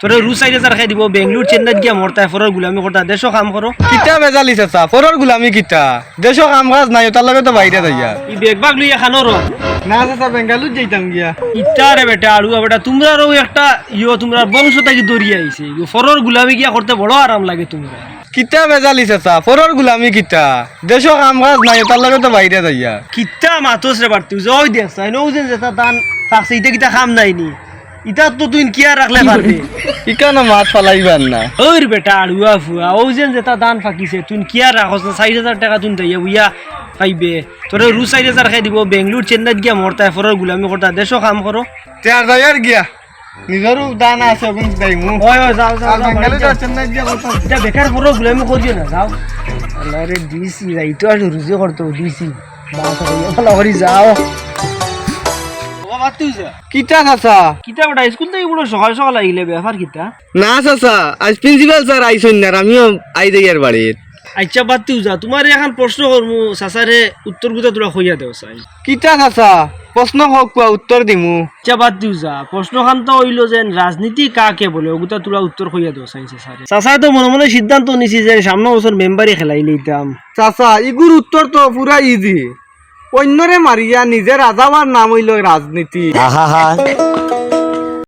তোরে রু সাইডে যার খাই দিব বেঙ্গলোর চেন্নাইত গিয়া মরতা ফরের গুলামি করতা দেশও কাম করো কিতা বেজালি চাচা ফরর গুলামি কিতা? দেশ কাম কাজ নাই তার লগে তো বাইরে যাইয়া ই বেগ বাগ লইয়া খানো রো না চাচা বেঙ্গালুর যাইতাম গিয়া। ইটা রে বেটা আলু বেটা তোমরারও একটা ইয়ো তোমরা বংশ থেকে দৌড়িয়ে আইছে ফরের গুলামি গিয়া করতে বড় আরাম লাগে তোমরা। কিতা বেজালি চাচা ফরর গুলামি কিতা? দেশ কাম কাজ নাই তার লগে তো বাইরে যাইয়া কিতা মাতস রে বাড়তি ওই দেখছ নৌ যেন যেটা দান থাকছে ইটা কিতা খাম নাই নি। ইটা তো তুই কি আর রাখলে পারবে? ইকানো মাছ ফালাইবার না। ওই বেটা আড়ুয়া ফুয়া ও যেন যেটা দান ফাঁকিছে তুই কি আর রাখছ না চারি হাজার টাকা তুই তাইয়া বুইয়া পাইবে। তোরে রু চারি হাজার খাই দিব বেঙ্গলোর চেন্নাইত গিয়া মরতা ফরের গুলামি করতা দেশও কাম করো চার যাইয়ার গিয়া। নিজরও দান আছে যাও যাও যাও, বেঙ্গালুর বাড়ি যাও। চেন্নাই গিয়া করতাম এটা বেকার ফরের গুলামি করিও না যাও। আল্লাহ যাইতো আর রুজি করতো দিছি। বাসা করিয়া ভালো করি যাও। কিতা চাচা কিতা বেটা স্কুল থেকে পুরো সকাল সকাল আহিলে ব্যাপার কিতা না চাচা আজ প্রিন্সিপাল স্যার না আমিও আই বাড়িত আচ্ছা যা তোমার এখন প্রশ্ন করমু চাচারে উত্তর গুতা তোরা কইয়া দেও চাই। চাচা প্রশ্ন হোক উত্তর দিমু। আচ্ছা বাদ দিও যা প্রশ্ন হইল যে রাজনীতি কাকে বলে ওগুতা তোরা উত্তর কইয়া দেও চাই চাচারে। চাচাই তো মনে মনে সিদ্ধান্ত নিছি যে সামনে বছর মেম্বারই খেলাই লইতাম। চাচা ইগুর উত্তর তো পুরা ইজি অন্যরে মারিয়া নিজে রাজাবার নাম হইল রাজনীতি।